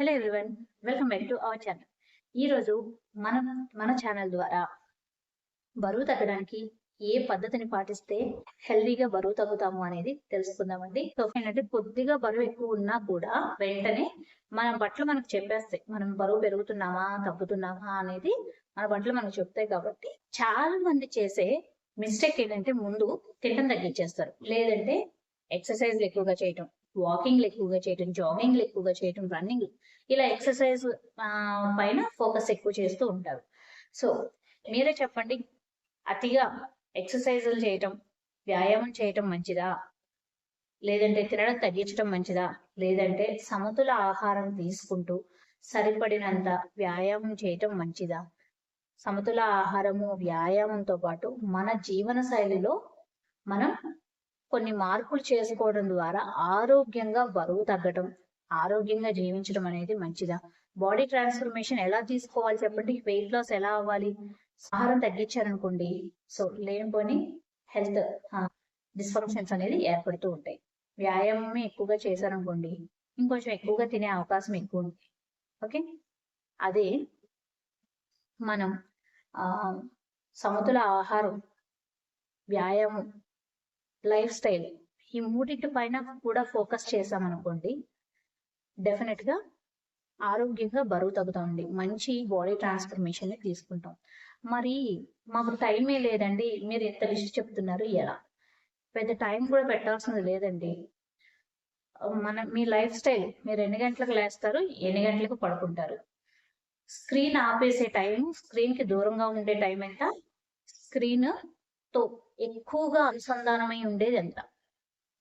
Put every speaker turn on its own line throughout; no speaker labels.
Hello everyone welcome back to our channel ఈరోజు మనం మన ఛానల్ ద్వారా బరువు తగ్గడానికి ఏ పద్ధతిని పాటిస్తే హెల్దీగా బరువు తగ్గుతాము అనేది తెలుసుకుందామండి. సో ఏంటంటే కొద్దిగా బరువు ఎక్కువ ఉన్నా కూడా వెంటనే మన బట్టలు మనకు చెప్పేస్తాయి మనం బరువు పెరుగుతున్నామా తగ్గుతున్నామా అనేది మన బట్టలు మనకు చెప్తాయి కాబట్టి చాలా మంది చేసే మిస్టేక్ ఏంటంటే ముందు తింటం తగ్గించేస్తారు. లేదంటే ఎక్సర్సైజ్ ఎక్కువగా చేయటం. వాకింగ్లు ఎక్కువగా చేయటం జాగింగ్లు ఎక్కువగా చేయటం రన్నింగ్ ఇలా ఎక్సర్సైజ్ పైన ఫోకస్ ఎక్కువ చేస్తూ ఉంటారు. సో మీరే చెప్పండి అతిగా ఎక్సర్సైజులు చేయటం వ్యాయామం చేయటం మంచిదా? లేదంటే తినడం తగ్గించడం మంచిదా? లేదంటే సమతుల ఆహారం తీసుకుంటూ సరిపడినంత వ్యాయామం చేయటం మంచిదా? సమతుల ఆహారము వ్యాయామంతో పాటు మన జీవన శైలిలో మనం కొన్ని మార్పులు చేసుకోవడం ద్వారా ఆరోగ్యంగా బరువు తగ్గటం ఆరోగ్యంగా జీవించడం అనేది మంచిదా? బాడీ ట్రాన్స్ఫర్మేషన్ ఎలా తీసుకోవాలి చెప్పండి? వెయిట్ లాస్ ఎలా అవ్వాలి? ఆహారం తగ్గించారనుకోండి సో లేనిపోని హెల్త్ డిస్ఫంక్షన్స్ అనేది ఏర్పడుతూ ఉంటాయి. వ్యాయామం ఎక్కువగా చేశారనుకోండి ఇంకొంచెం ఎక్కువగా తినే అవకాశం ఎక్కువ ఉంది. ఓకే? అదే మనం సమతుల ఆహారం వ్యాయామం లైఫ్ స్టైల్. ఈ మూడింటి పైన కూడా ఫోకస్ చేసామనుకోండి డెఫినెట్గా ఆరోగ్యంగా బరువు తగ్గుతామండి. మంచి బాడీ ట్రాన్స్ఫర్మేషన్ తీసుకుంటాం. మరి మాకు టైమే లేదండి. మీరు ఎంత లిస్ట్ చెప్తున్నారు ఎలా? పెద్ద టైం కూడా పెట్టాల్సింది లేదండి. మన మీ లైఫ్ స్టైల్ మీరు ఎన్ని గంటలకు లేస్తారు ఎన్ని గంటలకు పడుకుంటారు? స్క్రీన్ ఆపేసే టైం స్క్రీన్కి దూరంగా ఉండే టైం ఎంత? స్క్రీన్తో ఎక్కువగా అనుసంధానమై ఉండేది ఎంత?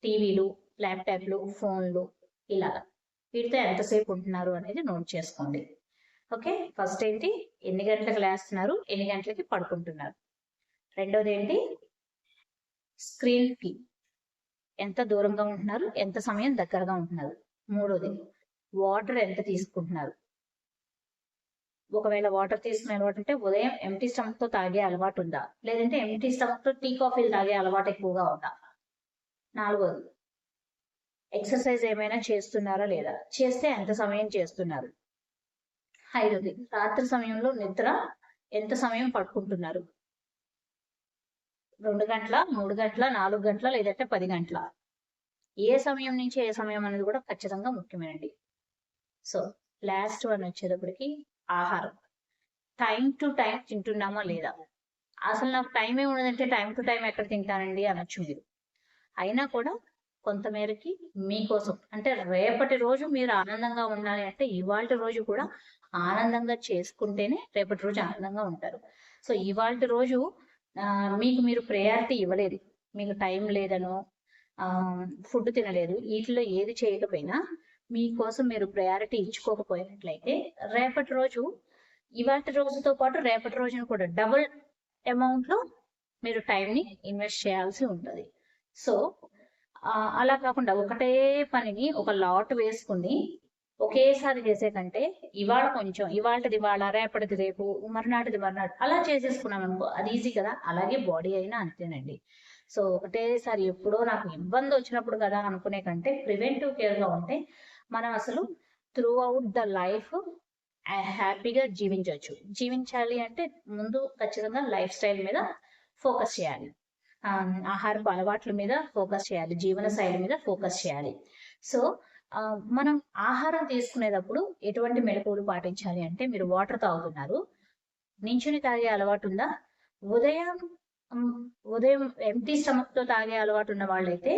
టీవీలు ల్యాప్టాప్లు ఫోన్లు ఇలా వీటితో ఎంతసేపు ఉంటున్నారు అనేది నోట్ చేసుకోండి. ఓకే? ఫస్ట్ ఏంటి? ఎన్ని గంటలకు లేస్తున్నారు? ఎన్ని గంటలకి పడుకుంటున్నారు? రెండోది ఏంటి స్క్రీన్కి ఎంత దూరంగా ఉంటున్నారు? ఎంత సమయం దగ్గరగా ఉంటున్నారు? మూడోది వాటర్ ఎంత తీసుకుంటున్నారు? ఒకవేళ వాటర్ తీసుకునే అలవాటు ఉంటే ఉదయం ఎంటీ స్టమక్తో తాగే అలవాటు ఉందా లేదంటే ఎంటీ స్టమక్తో టీ కాఫీలు తాగే అలవాటు ఎక్కువగా ఉందా? నాలుగోది ఎక్సర్సైజ్ ఏమైనా చేస్తున్నారా లేదా? చేస్తే ఎంత సమయం చేస్తున్నారు? ఐదోది రాత్రి సమయంలో నిద్ర ఎంత సమయం పడుకుంటున్నారు? రెండు గంటల మూడు గంటల నాలుగు గంటల లేదంటే పది గంటల? ఏ సమయం నుంచి ఏ సమయం అనేది కూడా ఖచ్చితంగా ముఖ్యమేనండి. సో లాస్ట్ వన్ వచ్చేటప్పటికి ఆహారం. టైం టు టైం తింటున్నామా లేదా? అసలు నాకు టైం ఏ ఉండదంటే టైం టు టైం ఎక్కడ తింటానండి అనొచ్చు మీరు. అయినా కూడా కొంతమేరకి మీకోసం అంటే రేపటి రోజు మీరు ఆనందంగా ఉండాలి అంటే ఇవాళ రోజు కూడా ఆనందంగా చేసుకుంటేనే రేపటి రోజు ఆనందంగా ఉంటారు. సో ఇవాళ రోజు మీకు మీరు ప్రయారిటీ ఇవ్వలేదు. మీకు టైం లేదనో ఫుడ్ తినలేదు. వీటిలో ఏది చేయకపోయినా మీకోసం మీరు ప్రయారిటీ ఇచ్చుకోకపోయినట్లయితే రేపటి రోజు ఇవాటి రోజుతో పాటు రేపటి రోజున కూడా డబుల్ అమౌంట్లో మీరు టైంని ఇన్వెస్ట్ చేయాల్సి ఉంటుంది. సో అలా కాకుండా ఒకటే పనిని ఒక లాట్ వేసుకుని ఒకేసారి చేసే కంటే ఇవాళ కొంచెం ఇవాళది ఇవాళ రేపటిది రేపు మర్నాటిది మర్నాడు అలా చేసేసుకున్నాం అనుకో అది ఈజీ కదా. అలాగే బాడీ అయినా అంతేనండి. సో ఒకటేసారి ఎప్పుడో నాకు ఇబ్బంది వచ్చినప్పుడు కదా అనుకునే కంటే ప్రివెంటివ్ కేర్గా ఉంటే మనం అసలు త్రూ అవుట్ ద లైఫ్ హ్యాపీగా జీవించవచ్చు. జీవించాలి అంటే ముందు ఖచ్చితంగా లైఫ్ స్టైల్ మీద ఫోకస్ చేయాలి. ఆహారపు అలవాట్ల మీద ఫోకస్ చేయాలి. జీవన శైలి మీద ఫోకస్ చేయాలి. సో మనం ఆహారం తీసుకునేటప్పుడు ఎటువంటి మెలకువలు పాటించాలి అంటే మీరు వాటర్ తాగుతున్నారు. నించుని తాగే అలవాటు ఉందా? ఉదయం ఉదయం ఎంటీ స్టమక్తో తాగే అలవాటు ఉన్న వాళ్ళైతే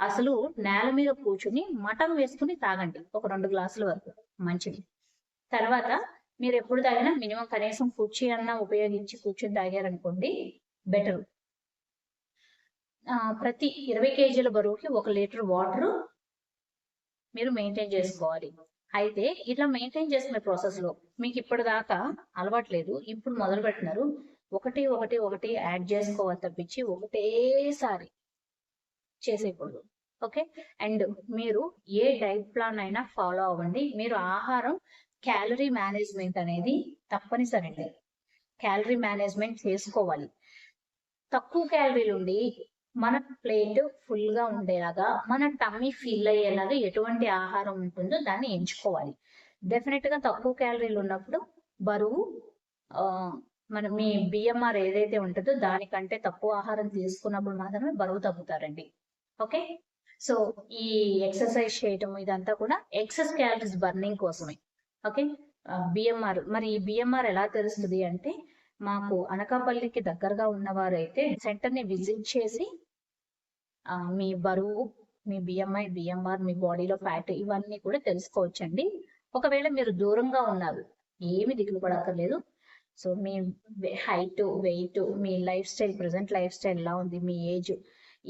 అసలు నేల మీద కూర్చుని మటన్ వేసుకుని తాగండి. ఒక రెండు గ్లాసుల వరకు. మంచిది. తర్వాత మీరు ఎప్పుడు తాగినా మినిమం కనీసం కుర్చీ అన్న ఉపయోగించి కూర్చుని తాగారనుకోండి బెటర్. ప్రతి ఇరవై కేజీల బరువుకి ఒక లీటర్ వాటర్ మీరు మెయింటైన్ చేసుకోవాలి. అయితే ఇట్లా మెయింటైన్ చేసుకునే ప్రాసెస్లో మీకు ఇప్పటిదాకా అలవాట్లేదు ఇప్పుడు మొదలు పెట్టినారు ఒకటి ఒకటి ఒకటి యాడ్ చేసుకోవాలి తప్పించి ఒకటేసారి చేసేయకూడదు. ఓకే? అండ్ మీరు ఏ డైట్ ప్లాన్ అయినా ఫాలో అవ్వండి. మీరు ఆహారం క్యాలరీ మేనేజ్మెంట్ అనేది తప్పనిసరి అండి. క్యాలరీ మేనేజ్మెంట్ చేసుకోవాలి. తక్కువ క్యాలరీలు ఉండి మన ప్లేట్ ఫుల్గా ఉండేలాగా మన టమ్మీ ఫీల్ అయ్యేలాగా ఎటువంటి ఆహారం ఉంటుందో దాన్ని ఎంచుకోవాలి. డెఫినెట్గా తక్కువ క్యాలరీలు ఉన్నప్పుడు బరువు మన మీ బిఎంఆర్ ఏదైతే ఉంటుందో దానికంటే తక్కువ ఆహారం తీసుకున్నప్పుడు మాత్రమే బరువు తగ్గుతారండి. ఓకే? సో ఈ ఎక్సర్సైజ్ చేయటం ఇదంతా కూడా ఎక్సెస్ క్యాలరీస్ బర్నింగ్ కోసమే. ఓకే? బిఎంఆర్ మరి ఈ బిఎంఆర్ ఎలా తెలుస్తుంది అంటే మాకు అనకాపల్లికి దగ్గరగా ఉన్నవారు అయితే సెంటర్ని విజిట్ చేసి మీ బరువు మీ బిఎంఐ బిఎంఆర్ మీ బాడీలో ఫ్యాట్ ఇవన్నీ కూడా తెలుసుకోవచ్చండి. ఒకవేళ మీరు దూరంగా ఉన్నారు ఏమి దిగులు పడక్కర్లేదు. సో మీ హైట్ వెయిట్ మీ lifestyle present lifestyle ఎలా ఉంది మీ ఏజ్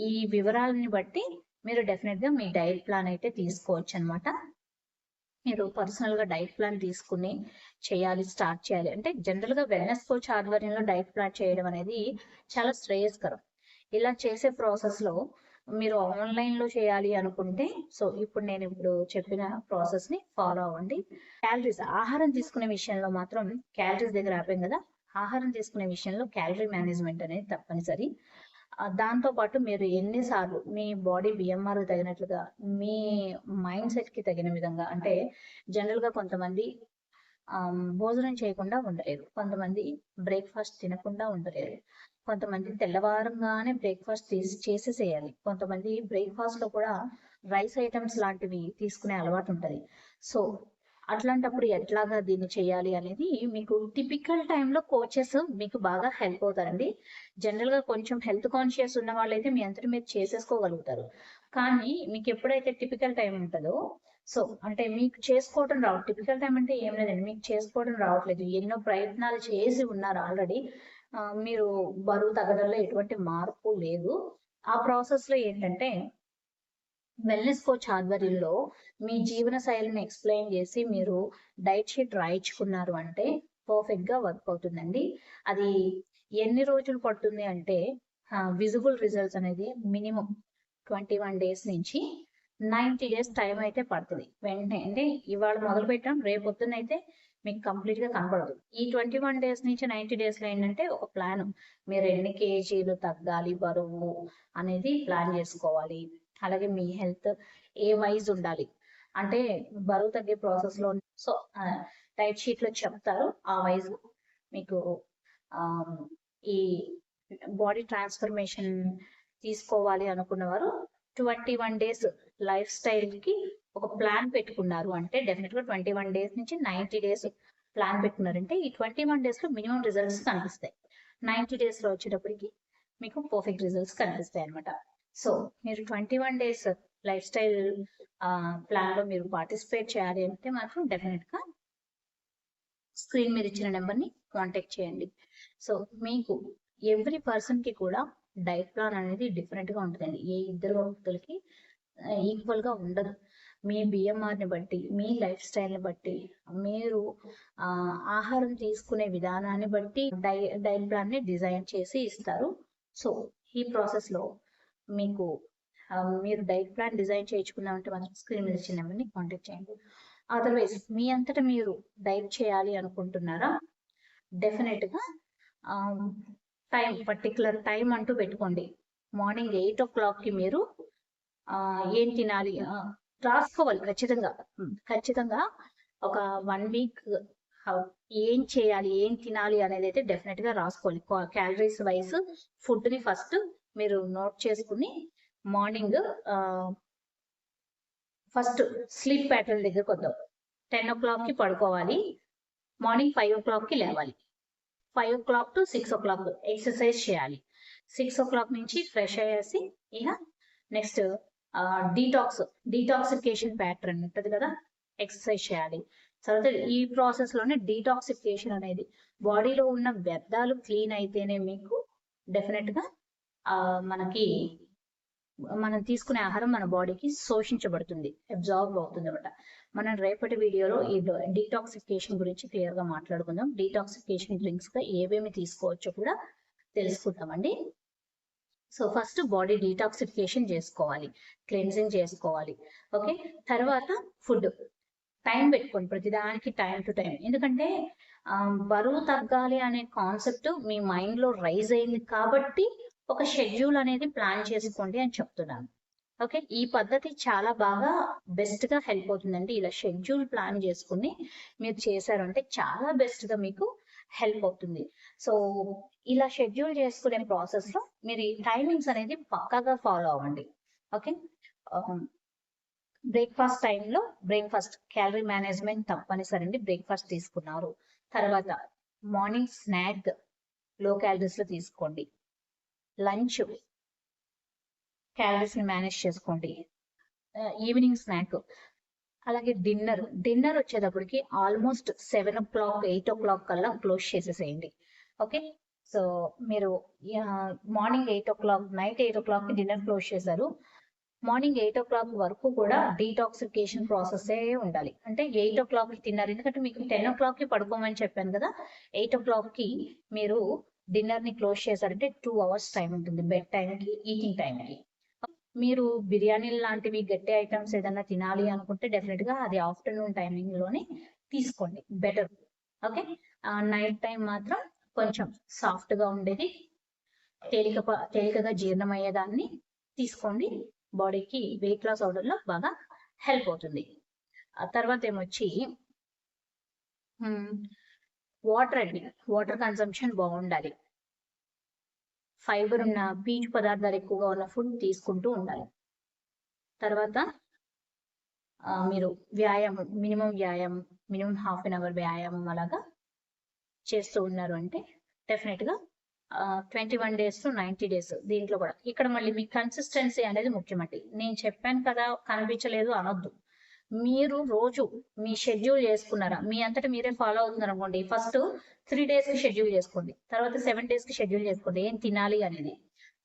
ఈ వివరాలని బట్టి మీరు డెఫినెట్గా మీ డైట్ ప్లాన్ అయితే తీసుకోవచ్చు అనమాట మీరు పర్సనల్గా డైట్ ప్లాన్ తీసుకుని చేయాలి స్టార్ట్ చేయాలి. అంటే జనరల్గా వెల్నెస్ కోచ్ ఆధ్వర్యంలో డైట్ ప్లాన్ చేయడం అనేది చాలా శ్రేయస్కరం. ఇలా చేసే ప్రాసెస్లో మీరు ఆన్లైన్లో చేయాలి అనుకుంటే సో ఇప్పుడు నేను ఇప్పుడు చెప్పిన ప్రాసెస్ని ఫాలో అవ్వండి. క్యాలరీస్ ఆహారం తీసుకునే విషయంలో మాత్రం క్యాలరీస్ దగ్గర ఆపాం కదా. ఆహారం తీసుకునే విషయంలో క్యాలరీ మేనేజ్మెంట్ అనేది తప్పనిసరి. దాంతోపాటు దాంతో పాటు మీరు ఎన్నిసార్లు మీ బాడీ బిఎంఆర్ తగినట్లుగా మీ మైండ్ సెట్కి తగిన విధంగా అంటే జనరల్గా కొంతమంది భోజనం చేయకుండా ఉండలేరు కొంతమంది బ్రేక్ఫాస్ట్ తినకుండా ఉండలేరు కొంతమంది తెల్లవారంగానే బ్రేక్ఫాస్ట్ తీసి చేసేసేయాలి. కొంతమంది బ్రేక్ఫాస్ట్లో కూడా రైస్ ఐటమ్స్ లాంటివి తీసుకునే అలవాటు ఉంటది. సో అట్లాంటప్పుడు ఎట్లాగా దీన్ని చేయాలి అనేది మీకు టిపికల్ టైంలో కోచెస్ మీకు బాగా హెల్ప్ అవుతారండి. జనరల్గా కొంచెం హెల్త్ కాన్షియస్ ఉన్న వాళ్ళైతే మీ అంతటి మీరు చేసేసుకోగలుగుతారు. కానీ మీకు ఎప్పుడైతే టిపికల్ టైం ఉంటుందో సో అంటే మీకు చేసుకోవడం రావు. టిపికల్ టైం అంటే ఏం లేదండి. మీకు చేసుకోవడం రావట్లేదు. ఎన్నో ప్రయత్నాలు చేసి ఉన్నారు ఆల్రెడీ మీరు బరువు తగ్గడంలో ఎటువంటి మార్పు లేదు. ఆ ప్రాసెస్లో ఏంటంటే వెల్నెస్ కోచ్ ఆధ్వర్యంలో మీ జీవన శైలిని ఎక్స్ప్లెయిన్ చేసి మీరు డైట్ షీట్ రాయించుకున్నారు అంటే పర్ఫెక్ట్గా వర్క్ అవుతుందండి. అది ఎన్ని రోజులు పడుతుంది అంటే విజిబుల్ రిజల్ట్స్ అనేది మినిమం ట్వంటీ వన్ డేస్ నుంచి నైంటీ డేస్ టైం అయితే పడుతుంది. వెంటనే అంటే ఇవాళ మొదలు పెట్టాం రేపు పొద్దున్న అయితే మీకు కంప్లీట్గా కనపడదు ఈ ట్వంటీ వన్ డేస్ నుంచి నైన్టీ డేస్లో ఏంటంటే ఒక ప్లాన్. మీరు ఎన్ని కేజీలు తగ్గాలి బరువు అనేది ప్లాన్ చేసుకోవాలి. అలాగే మీ హెల్త్ ఏ వైజ్ ఉండాలి. అంటే బరువు తగ్గే ప్రాసెస్లో సో డైట్ షీట్లో చెప్తారు. ఆ వైజ్ మీకు ఈ బాడీ ట్రాన్స్ఫర్మేషన్ తీసుకోవాలి అనుకున్నవారు ట్వంటీ వన్ డేస్ లైఫ్ స్టైల్కి ఒక ప్లాన్ పెట్టుకున్నారు. అంటే డెఫినెట్గా ట్వంటీ వన్ డేస్ నుంచి నైంటీ డేస్ ప్లాన్ పెట్టుకున్నారంటే ఈ ట్వంటీ వన్ డేస్లో మినిమం రిజల్ట్స్ కనిపిస్తాయి. నైంటీ డేస్లో వచ్చేటప్పటికి మీకు పర్ఫెక్ట్ రిజల్ట్స్ కనిపిస్తాయి అనమాట సో మీరు twenty one days lifestyle ప్లాన్లో మీరు పార్టిసిపేట్ చేయాలి అంటే మాత్రం డెఫినెట్గా స్క్రీన్ మీద ఇచ్చిన నెంబర్ని కాంటాక్ట్ చేయండి. సో మీకు ఎవ్రీ పర్సన్కి కూడా డైట్ ప్లాన్ అనేది డిఫరెంట్గా ఉంటుందండి. ఏ ఇద్దరు వ్యక్తులకి ఈక్వల్గా ఉండదు. మీ బిఎంఆర్ని బట్టి మీ లైఫ్ స్టైల్ని బట్టి మీరు ఆహారం తీసుకునే విధానాన్ని బట్టి డై డైట్ ప్లాన్ని డిజైన్ చేసి ఇస్తారు. సో ఈ ప్రాసెస్లో మీకు మీరు డైట్ ప్లాన్ డిజైన్ చేయించుకున్నామంటే మాత్రం స్క్రీన్ మీద ఇచ్చిన నెంబర్ని కాంటాక్ట్ చేయండి. అదర్వైజ్ మీ అంతటా మీరు డైట్ చేయాలి అనుకుంటున్నారా? డెఫినెట్గా టైం పర్టికులర్ టైం అంటూ పెట్టుకోండి. మార్నింగ్ ఎయిట్ ఓ క్లాక్కి మీరు ఏం తినాలి రాసుకోవాలి ఖచ్చితంగా. ఖచ్చితంగా ఒక వన్ వీక్ ఏం చేయాలి ఏం తినాలి అనేది అయితే డెఫినెట్గా రాసుకోవాలి. క్యాలరీస్ వైజ్ ఫుడ్ని ఫస్ట్ మీరు నోట్ చేసుకుని మార్నింగ్ ఫస్ట్ స్లీప్ ప్యాటర్న్ దగ్గరకు వద్దాం. టెన్ ఓ క్లాక్కి పడుకోవాలి. మార్నింగ్ ఫైవ్ ఓ క్లాక్కి లేవాలి. Five o'clock to six o'clock exercise చేయాలి. సిక్స్ ఓ క్లాక్ నుంచి ఫ్రెష్ అయ్యేసి ఇక నెక్స్ట్ డీటాక్స్ డీటాక్సిఫికేషన్ ప్యాటర్న్ ఉంటుంది కదా ఎక్సర్సైజ్ చేయాలి. తర్వాత ఈ ప్రాసెస్లోనే డీటాక్సిఫికేషన్ అనేది బాడీలో ఉన్న వ్యర్థాలు క్లీన్ అయితేనే మీకు డెఫినెట్గా మనకి మనం తీసుకునే ఆహారం మన బాడీకి శోషించబడుతుంది అబ్జార్బ్ అవుతుంది అనమాట మనం రేపటి వీడియోలో ఈ డీటాక్సిఫికేషన్ గురించి క్లియర్గా మాట్లాడుకుందాం. డీటాక్సిఫికేషన్ డ్రింక్స్గా ఏమేమి తీసుకోవచ్చో కూడా తెలుసుకుందామండి. సో ఫస్ట్ బాడీ డీటాక్సిఫికేషన్ చేసుకోవాలి క్లెన్జింగ్ చేసుకోవాలి. ఓకే తర్వాత ఫుడ్ టైం పెట్టుకోండి ప్రతిదానికి టైం టు టైం ఎందుకంటే బరువు తగ్గాలి అనే కాన్సెప్ట్ మీ మైండ్లో రైజ్ అయింది కాబట్టి ఒక షెడ్యూల్ అనేది ప్లాన్ చేసుకోండి అని చెప్తున్నాను. ఓకే ఈ పద్ధతి చాలా బాగా బెస్ట్గా హెల్ప్ అవుతుందండి. ఇలా షెడ్యూల్ ప్లాన్ చేసుకుని మీరు చేశారంటే చాలా బెస్ట్గా మీకు హెల్ప్ అవుతుంది. సో ఇలా షెడ్యూల్ చేసుకునే ప్రాసెస్లో మీరు ఈ టైమింగ్స్ అనేది పక్కాగా ఫాలో అవ్వండి. ఓకే బ్రేక్ఫాస్ట్ టైంలో బ్రేక్ఫాస్ట్ క్యాలరీ మేనేజ్మెంట్ తప్పనిసరి అండి బ్రేక్ఫాస్ట్ తీసుకున్నారు. తర్వాత మార్నింగ్ స్నాక్లో క్యాలరీస్లో తీసుకోండి. లంచ్ క్యాలరీస్ని మేనేజ్ చేసుకోండి. Uh, ఈవినింగ్ స్నాక్ అలాగే డిన్నర్. డిన్నర్ వచ్చేటప్పటికి almost seven o'clock eight o'clock కల్లా క్లోజ్ చేసేసేయండి. ఓకే? సో మీరు morning eight o'clock night eight o'clock dinner close చేశారు. మార్నింగ్ ఎయిట్ ఓ క్లాక్ వరకు కూడా డీటాక్సిఫికేషన్ ప్రాసెస్ ఉండాలి. అంటే ఎయిట్ ఓ క్లాక్కి తిన్నారు. ఎందుకంటే మీకు టెన్ ఓ క్లాక్కి పడుకోమని చెప్పాను కదా ఎయిట్ ఓ క్లాక్కి మీరు డిన్నర్ని క్లోజ్ చేశారంటే టూ అవర్స్ టైం ఉంటుంది. బెడ్ టైం కి ఈటింగ్ టైం కి మీరు బిర్యానీ లాంటివి గట్టి ఐటమ్స్ ఏదైనా తినాలి అనుకుంటే డెఫినెట్గా అది ఆఫ్టర్నూన్ టైమింగ్లోనే తీసుకోండి. బెటర్ ఓకే నైట్ టైం మాత్రం కొంచెం సాఫ్ట్గా ఉండేది. తేలిక తేలికగా జీర్ణమయ్యేదాన్ని తీసుకోండి. బాడీకి వెయిట్ లాస్ అవడంలో బాగా హెల్ప్ అవుతుంది. ఆ తర్వాత ఏమొచ్చి వాటర్ అండి. వాటర్ కన్సంప్షన్ బాగుండాలి. ఫైబర్ ఉన్న పీచు పదార్థాలు ఎక్కువగా ఉన్న ఫుడ్ తీసుకుంటూ ఉండాలి. తర్వాత మీరు వ్యాయామం మినిమం వ్యాయామం మినిమం హాఫ్ అన్ అవర్ వ్యాయామం అలాగా చేస్తూ ఉన్నారు అంటే డెఫినెట్గా twenty one days to ninety days దీంట్లో కూడా. ఇక్కడ మళ్ళీ మీ కన్సిస్టెన్సీ అనేది ముఖ్యమండి. నేను చెప్పాను కదా కనిపించలేదు అనొద్దు. మీరు రోజు మీ షెడ్యూల్ చేసుకున్నారా? మీ అంతటా మీరే ఫాలో అవుతున్నారు అనుకోండి. ఫస్ట్ త్రీ డేస్కి షెడ్యూల్ చేసుకోండి. తర్వాత సెవెన్ డేస్కి షెడ్యూల్ చేసుకోండి. ఏం తినాలి అనేది.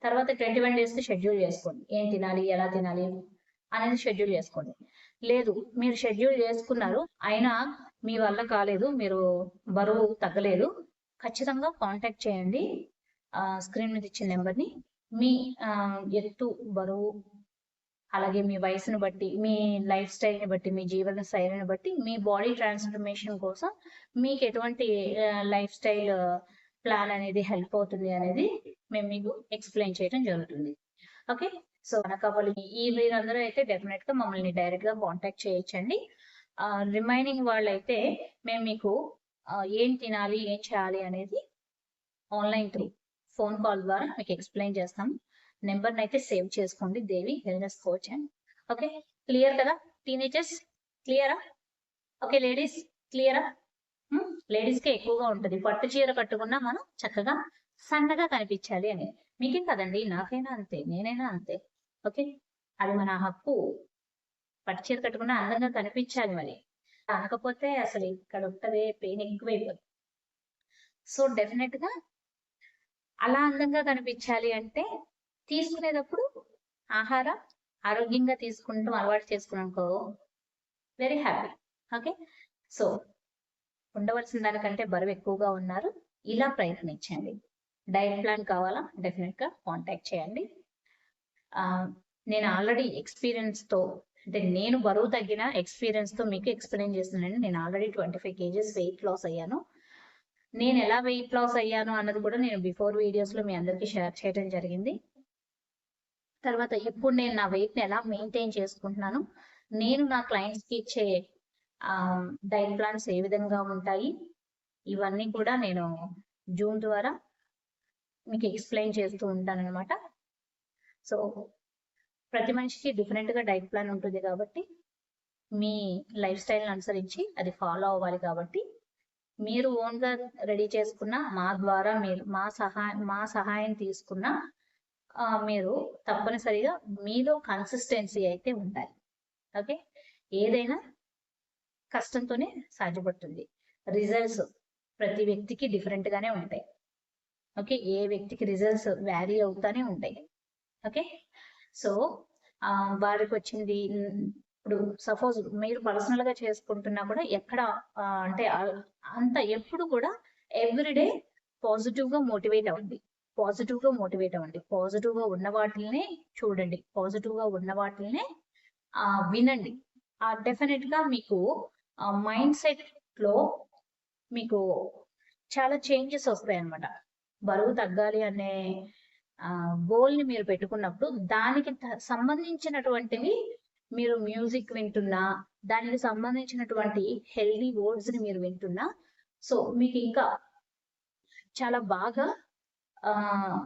తర్వాత ట్వంటీ వన్ డేస్కి షెడ్యూల్ చేసుకోండి. ఏం తినాలి? ఎలా తినాలి? అనేది షెడ్యూల్ చేసుకోండి. లేదు మీరు షెడ్యూల్ చేసుకున్నారు అయినా మీ వల్ల కాలేదు మీరు బరువు తగ్గలేదు ఖచ్చితంగా కాంటాక్ట్ చేయండి. స్క్రీన్ మీద ఇచ్చిన నెంబర్ని మీ ఎత్తు బరువు అలాగే మీ వయసును బట్టి మీ లైఫ్ స్టైల్ని బట్టి మీ జీవన శైలిని బట్టి మీ బాడీ ట్రాన్స్ఫర్మేషన్ కోసం మీకు ఎటువంటి లైఫ్ స్టైల్ ప్లాన్ అనేది హెల్ప్ అవుతుంది అనేది మేము మీకు ఎక్స్ప్లెయిన్ చేయడం జరుగుతుంది. ఓకే? సో అనకాపల్లి ఈ వీరందరూ అయితే డెఫినెట్గా మమ్మల్ని డైరెక్ట్గా కాంటాక్ట్ చేయొచ్చండి. రిమైనింగ్ వాళ్ళైతే మేము మీకు ఏం తినాలి ఏం చేయాలి అనేది ఆన్లైన్ త్రూ ఫోన్ కాల్ ద్వారా మీకు ఎక్స్ప్లెయిన్ చేస్తాం. నెంబర్ని అయితే సేవ్ చేసుకోండి Devi wellness coach and okay? Clear కదా? టీనేజర్స్ క్లియరా ఓకే లేడీస్ క్లియరా లేడీస్కే ఎక్కువగా ఉంటుంది. పట్టు చీర కట్టుకున్నా మనం చక్కగా సన్నగా కనిపించాలి అని. మీకేం కదండి? నాకైనా అంతే నేనైనా అంతే. ఓకే? అది మన హక్కు. పట్టు చీర కట్టుకున్నా అందంగా కనిపించాలి మరి. అనకపోతే అసలు ఇక్కడ ఉంటదే పెయిన్ ఎక్కువైపోతుంది సో డెఫినెట్గా అలా అందంగా కనిపించాలి అంటే తీసుకునేటప్పుడు ఆహారం ఆరోగ్యంగా తీసుకుంటాం అలవాటు చేసుకున్నాకో వెరీ హ్యాపీ ఓకే సో ఉండవలసిన దానికంటే బరువు ఎక్కువగా ఉన్నారు. ఇలా ప్రయత్నించండి. డైట్ ప్లాన్ కావాలా? డెఫినెట్గా కాంటాక్ట్ చేయండి. నేను ఆల్రెడీ ఎక్స్పీరియన్స్తో అంటే నేను బరువు తగ్గిన ఎక్స్పీరియన్స్తో మీకు ఎక్స్ప్లెయిన్ చేస్తున్నాను. నేను already twenty five kgs weight loss అయ్యాను. నేను ఎలా వెయిట్ లాస్ అయ్యాను అన్నది కూడా నేను బిఫోర్ వీడియోస్లో మీ అందరికీ షేర్ చేయడం జరిగింది. తర్వాత ఇప్పుడు నేను నా వెయిట్ని ఎలా మెయింటైన్ చేసుకుంటున్నాను? నేను నా క్లయింట్స్కి ఇచ్చే డైట్ ప్లాన్స్ ఏ విధంగా ఉంటాయి? ఇవన్నీ కూడా నేను జూన్ ద్వారా మీకు ఎక్స్ప్లెయిన్ చేస్తూ ఉంటాను అనమాట సో ప్రతి మనిషికి డిఫరెంట్గా డైట్ ప్లాన్ ఉంటుంది కాబట్టి మీ లైఫ్ స్టైల్ అనుసరించి అది ఫాలో అవ్వాలి కాబట్టి మీరు ఓన్గా రెడీ చేసుకున్న మా ద్వారా మీరు మా సహాయం మా సహాయం తీసుకున్న మీరు తప్పనిసరిగా మీలో కన్సిస్టెన్సీ అయితే ఉండాలి. ఓకే ఏదైనా కష్టంతోనే సాధ్యపడుతుంది. రిజల్ట్స్ ప్రతి వ్యక్తికి డిఫరెంట్ గానే ఉంటాయి. ఓకే ఏ వ్యక్తికి రిజల్ట్స్ వ్యారీ అవుతానే ఉంటాయి. ఓకే సో వారికి వచ్చింది ఇప్పుడు సపోజ్ మీరు పర్సనల్గా చేసుకుంటున్నా కూడా ఎక్కడ అంటే అంత ఎప్పుడు కూడా ఎవ్రీడే పాజిటివ్గా మోటివేట్ అవ్వండి. పాజిటివ్గా మోటివేట్ అవ్వండి. పాజిటివ్గా ఉన్న వాటిల్ని చూడండి. పాజిటివ్గా ఉన్న వాటినే వినండి. ఆ డెఫినెట్గా మీకు మైండ్ సెట్లో మీకు చాలా చేంజెస్ వస్తాయి అనమాట బరువు తగ్గాలి అనే గోల్ని మీరు పెట్టుకున్నప్పుడు దానికి త- సంబంధించినటువంటివి మీరు మ్యూజిక్ వింటున్నా దానికి సంబంధించినటువంటి హెల్దీ వర్డ్స్ని మీరు వింటున్నా సో మీకు ఇంకా చాలా బాగా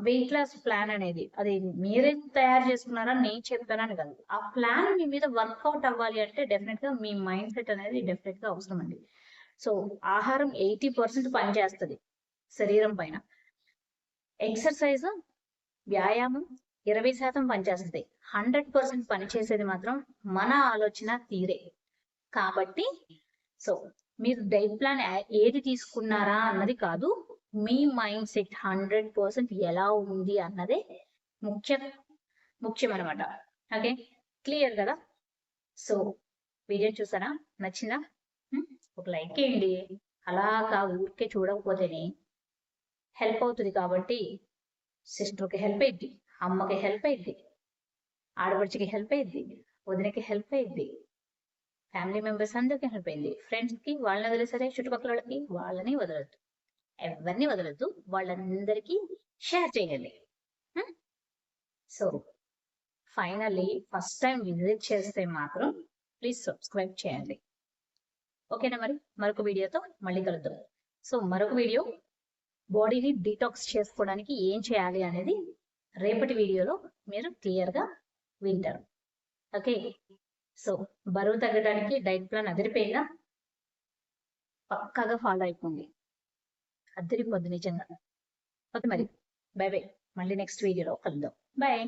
వెయిట్ లాస్ ప్లాన్ అనేది అది మీరే తయారు చేసుకున్నారా నేను చెప్పానని కాదు. ఆ ప్లాన్ మీ మీద వర్కౌట్ అవ్వాలి అంటే డెఫినెట్గా మీ మైండ్ సెట్ అనేది డెఫినెట్గా అవసరం అండి. సో ఆహారం ఎయిటీ పర్సెంట్ పనిచేస్తుంది శరీరం పైన. ఎక్సర్సైజ్ వ్యాయామం ఇరవై శాతం పనిచేస్తుంది. హండ్రెడ్ పర్సెంట్ పనిచేసేది మాత్రం మన ఆలోచన తీరే. కాబట్టి సో మీరు డైట్ ప్లాన్ ఏది తీసుకున్నారా అన్నది కాదు. మీ మైండ్ సెట్ హండ్రెడ్ పర్సెంట్ ఎలా ఉంది అన్నదే ముఖ్య ముఖ్యం అనమాట ఓకే క్లియర్ కదా? సో వీడియో చూసారా? నచ్చిందా? Hmm? ఒక లైక్ వేయండి అలాగా ఊరికే చూడకపోతేనే హెల్ప్ అవుతుంది కాబట్టి సిస్టర్కి హెల్ప్ అయ్యిద్ది అమ్మకి హెల్ప్ అయ్యిద్ది ఆడపడిచికి హెల్ప్ అయ్యిద్ది వదినకి హెల్ప్ అయ్యిద్ది ఫ్యామిలీ మెంబర్స్ అందరికీ హెల్ప్ అయింది ఫ్రెండ్స్కి వాళ్ళని వదిలేసరే చుట్టుపక్కల వాళ్ళకి వాళ్ళని వదలొద్దు. ఎవరిని వదలద్దు వాళ్ళందరికీ షేర్ చేయండి. So finally first time visit చేస్తే మాత్రం ప్లీజ్ సబ్స్క్రైబ్ చేయండి. ఓకేనా మరి? మరొక వీడియోతో మళ్ళీ కలుద్దాం. సో మరొక వీడియో బాడీని డీటాక్స్ చేసుకోవడానికి ఏం చేయాలి అనేది రేపటి వీడియోలో మీరు క్లియర్గా వింటారు. ఓకే సో బరువు తగ్గడానికి డైట్ ప్లాన్ అదిరిపోయినా పక్కాగా ఫాలో అయిపోండి. అదిరిపోద్ది నిజంగా. ఓకే మరి. By by. మళ్ళీ నెక్స్ట్ వీడియోలో కలుద్దాం. బాయ్